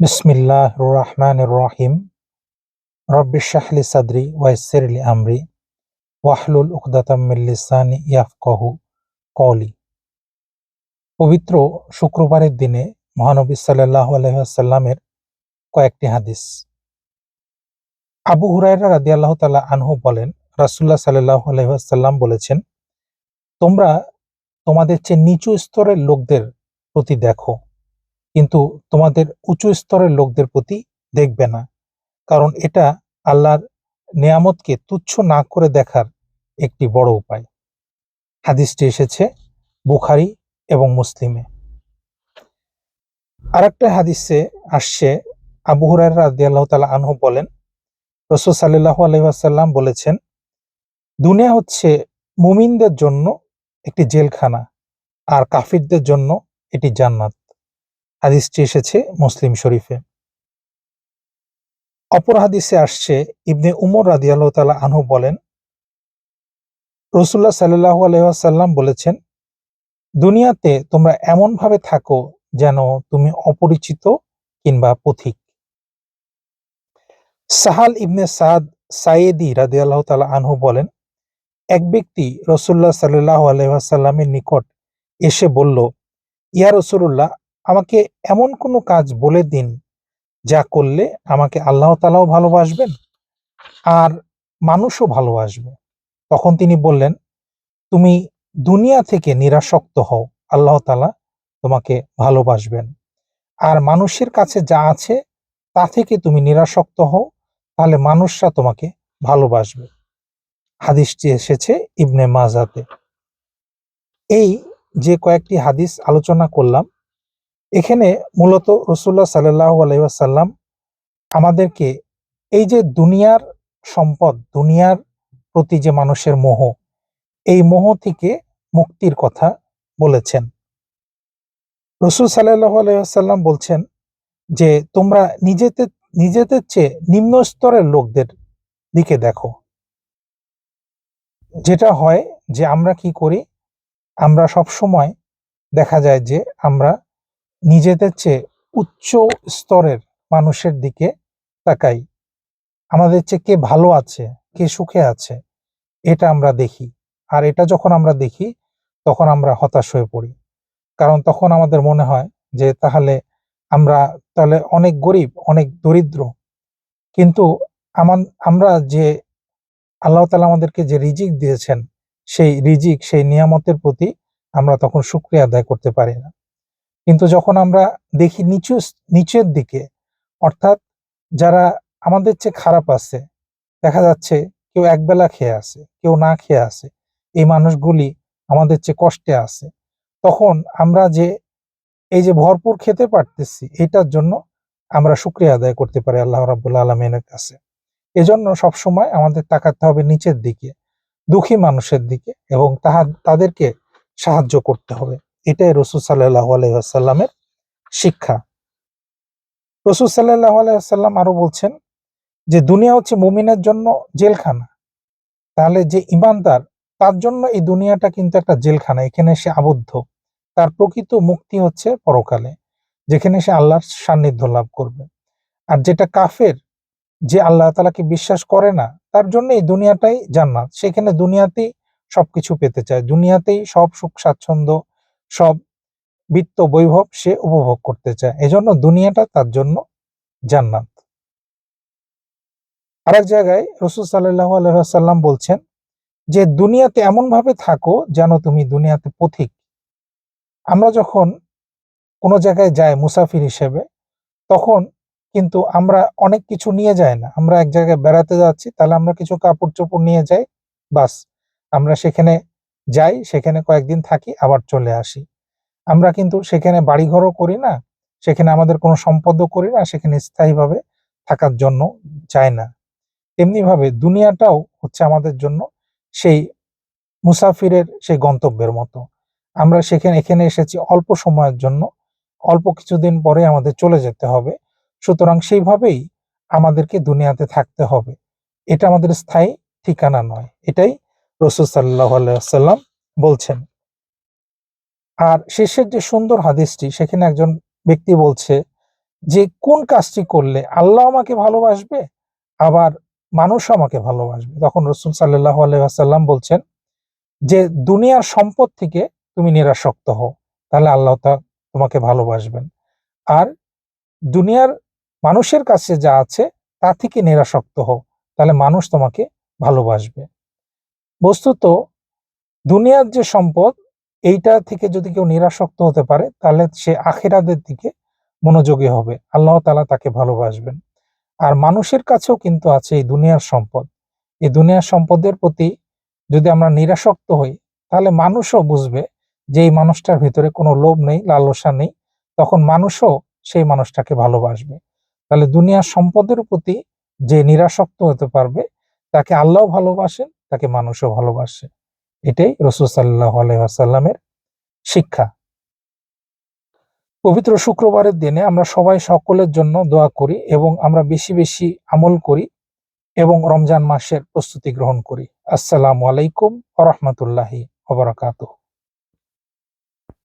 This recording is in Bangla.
বিসমিল্লাহ রহমান রহিম রব্বি শাহলি সাদরি ওয়াইসিরলি আমরি। ওয়াহলুল উকদাতাম মিন লিসানি ইয়াফকাহু কওলি। পবিত্র শুক্রবারের দিনে মহানবী সাল্লাল্লাহু আলাইহি ওয়াসাল্লামের কয়েকটি হাদিস। আবু হুরায়রা আল্লাহ তাআলা আনহু বলেন, রাসূলুল্লাহ সাল্লাল্লাহু আলাইহি বলেছেন, তোমরা তোমাদের চেয়ে নিচু স্তরের লোকদের প্রতি দেখো। কিন্তু তোমাদের উঁচু স্তরের লোকদের প্রতি দেখবে না। কারণ এটা আল্লাহর নেয়ামতকে তুচ্ছ না করে দেখার একটি বড় উপায়। হাদিসটি এসেছে বুখারি এবং মুসলিমে। আরেকটা হাদিসে আসছে, আবু হুরায়রা আল্লাহ তালা আনহু বলেন, রসুল সাল্লাল্লাহু আলাইহি বলেছেন, দুনিয়া হচ্ছে মুমিনদের জন্য একটি জেলখানা আর কাফিরদের জন্য এটি জান্নাত। হাদিসটি এসেছে মুসলিম শরীফে। অপর হাদিসে আসছে, ইবনে উমর রাদিয়াল্লাহু তাআলা আনহু বলেন রসুল্লাহ সাল্লাল্লাহু আলাইহি ওয়াসাল্লাম বলেছেন, দুনিয়াতে তোমরা এমন ভাবে থাকো যেন তুমি অপরিচিত কিংবা পথিক। সাহাল ইবনে সাদ সাইয়েদি রাদিয়াল্লাহু তাআলা আনহু বলেন, এক ব্যক্তি রসুল্লাহ সাল্লাল্লাহু আলাইহি নিকট এসে বলল, ইয়া রসুল্লাহ আমাকে এমন কোনো কাজ বলে দিন যা করলে আমাকে আল্লাহ তালাও ভালোবাসবেন আর মানুষও ভালোবাসবে। তখন তিনি বললেন, তুমি দুনিয়া থেকে নিরাসক্ত হও, আল্লাহ তালা তোমাকে ভালোবাসবেন। আর মানুষের কাছে যা আছে তা থেকে তুমি নিরাসক্ত হও, তাহলে মানুষরা তোমাকে ভালোবাসবে। হাদিসটি এসেছে ইবনে মাজাতে। এই যে কয়েকটি হাদিস আলোচনা করলাম এখানে মূলত রসুল্লাহ সাল্লাহ আলাইসাল্লাম আমাদেরকে এই যে দুনিয়ার সম্পদ, দুনিয়ার প্রতি যে মানুষের মোহ, এই মোহ থেকে মুক্তির কথা বলেছেন। রসুল সাল্লাহ আলাইসাল্লাম বলছেন যে, তোমরা নিজেদের নিজেদের চেয়ে নিম্ন স্তরের লোকদের দিকে দেখো। যেটা হয় যে, আমরা কি করি? আমরা সব সময় দেখা যায় যে, আমরা নিজেদের চেয়ে উচ্চ স্তরের মানুষের দিকে তাকাই। আমাদের চেয়ে কে ভালো আছে, কে সুখে আছে, এটা আমরা দেখি। আর এটা যখন আমরা দেখি, তখন আমরা হতাশ হয়ে পড়ি। কারণ তখন আমাদের মনে হয় যে, তাহলে আমরা, তাহলে অনেক গরিব, অনেক দরিদ্র। কিন্তু আমার আমরা যে, আল্লাহ তালা আমাদেরকে যে রিজিক দিয়েছেন, সেই রিজিক, সেই নিয়ামতের প্রতি আমরা তখন সুক্রিয়া আদায় করতে পারি না। কিন্তু যখন আমরা দেখি নিচু, নিচের দিকে, অর্থাৎ যারা আমাদের চেয়ে খারাপ আছে, দেখা যাচ্ছে কেউ একবেলা খেয়ে আছে কেউ না খেয়ে আছে এই মানুষগুলি আমাদের চেয়ে কষ্টে আছে, তখন আমরা যে, এই যে ভরপুর খেতে পারতেছি, এটার জন্য আমরা শুক্রিয়া আদায় করতে পারি আল্লাহ রাবুল্লা আলমিনের কাছে। এজন্য সবসময় আমাদের তাকাতে হবে নিচের দিকে, দুঃখী মানুষের দিকে এবং তাহা, তাদেরকে সাহায্য করতে হবে। এটাই রসুল সাল্লাহ আলহামের শিক্ষা। রসুল সাল্লাহ আলাইসাল্লাম আরও বলছেন যে, দুনিয়া হচ্ছে মুমিনের জন্য জেলখানা। তাহলে যে ইমানদার তার জন্য এই দুনিয়াটা কিন্তু একটা জেলখানা, এখানে সে আবদ্ধ। তার প্রকৃত মুক্তি হচ্ছে পরকালে, যেখানে সে আল্লাহর সান্নিধ্য লাভ করবে। আর যেটা কাফের, যে আল্লাহ তালাকে বিশ্বাস করে না, তার জন্য এই দুনিয়াটাই জান্নাত। সেখানে দুনিয়াতেই সবকিছু পেতে চায়। দুনিয়াতেই সব সুখ স্বাচ্ছন্দ্য সব বিত্ত বৈভব সে উপভোগ করতে চায়। এজন্য দুনিয়াটা তার জন্য জান্নাত। আরেক জায়গায় রসুল সাল্লাহ আলহাম বলছেন যে, দুনিয়াতে এমন ভাবে থাকো যেন তুমি দুনিয়াতে পথিক। আমরা যখন কোনো জায়গায় যাই মুসাফির হিসেবে, তখন কিন্তু আমরা অনেক কিছু নিয়ে যাই না। আমরা এক জায়গায় বেড়াতে যাচ্ছি, তাহলে আমরা কিছু কাপড় চোপড় নিয়ে যাই, বাস। আমরা সেখানে যাই, সেখানে কয়েকদিন থাকি, আবার চলে আসি। আমরা কিন্তু সেখানে বাড়িঘরও করি না, সেখানে আমাদের কোনো সম্পদও করি না, সেখানে স্থায়ীভাবে থাকার জন্য চায় না। তেমনিভাবে দুনিয়াটাও হচ্ছে আমাদের জন্য সেই মুসাফিরের সেই গন্তব্যের মতো। আমরা সেখানে, এখানে এসেছি অল্প সময়ের জন্য, অল্প কিছুদিন পরে আমাদের চলে যেতে হবে। সুতরাং সেইভাবেই আমাদেরকে দুনিয়াতে থাকতে হবে। এটা আমাদের স্থায়ী ঠিকানা নয়, এটাই রসুল বলছেন। আর শেষের যে সুন্দর হাদিসটি, সেখানে একজন ব্যক্তি বলছে যে, কোন কাজটি করলে আল্লাহ আমাকে ভালোবাসবে, আবার মানুষ আমাকে ভালোবাসবে? তখন রসুল সাল্লাহ আলাইসাল্লাম বলছেন যে, দুনিয়ার সম্পদ থেকে তুমি নিরাসক্ত হও, তাহলে আল্লাহ তা তোমাকে ভালোবাসবেন। আর দুনিয়ার মানুষের কাছে যা আছে, তা থেকে নিরাসক্ত হও, তাহলে মানুষ তোমাকে ভালোবাসবে। বস্তুত দুনিয়ার যে সম্পদ, এইটা থেকে যদি কেউ নিরাসক্ত হতে পারে, তাহলে সে আখেরাদের দিকে মনোযোগী হবে। আল্লাহ তালা তাকে ভালোবাসবেন। আর মানুষের কাছেও কিন্তু আছে এই দুনিয়ার সম্পদ। এই দুনিয়ার সম্পদের প্রতি যদি আমরা নিরাসক্ত হই, তাহলে মানুষও বুঝবে যে এই মানুষটার ভিতরে কোনো লোভ নেই, লালসা নেই। তখন মানুষও সেই মানুষটাকে ভালোবাসবে। তাহলে দুনিয়ার সম্পদের প্রতি যে নিরাসক্ত হতে পারবে, তাকে আল্লাহ ভালোবাসেন তাকে মানুষও ভালোবাসে। এটাই রসুল সাল্লাহ শিক্ষা। পবিত্র শুক্রবারের দিনে আমরা সবাই সকলের জন্য দোয়া করি এবং আমরা বেশি বেশি আমল করি এবং রমজান মাসের প্রস্তুতি গ্রহণ করি। আসসালামু আলাইকুম আ রহমতুল্লাহি